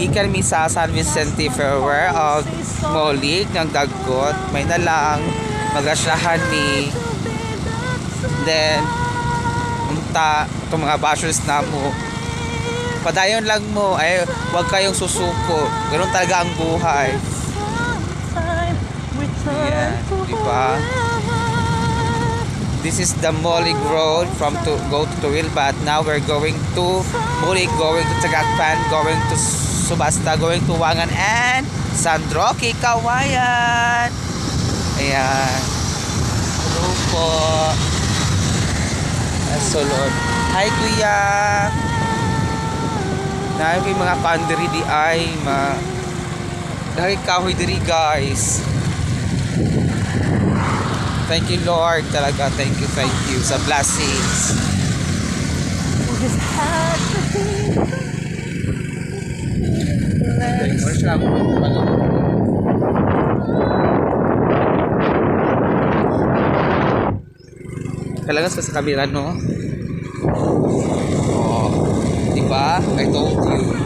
gikan mi sa San Vicente Ferrer of Molig ng Dagot. May na lang magasyahan mi. Then unta itong mga bashers na mo. Padayon lang mo ay wag kayong susuko. Ganun talaga ang buhay. Yan, di ba? This is the Molig Road from to go to Tuilbat. Now we're going to Molig, going to Tagakpan, going to Subasta, going to Wangan and San Roque, Kawayan. Ayan. Hello po. Sulod. Hi kuya. Dahil may mga pandiri di ay ma dahil kahoy diri guys. Thank you Lord talaga. Thank you, thank you sa blessings. Talaga sa kamera no. Oh, di ba? I told you.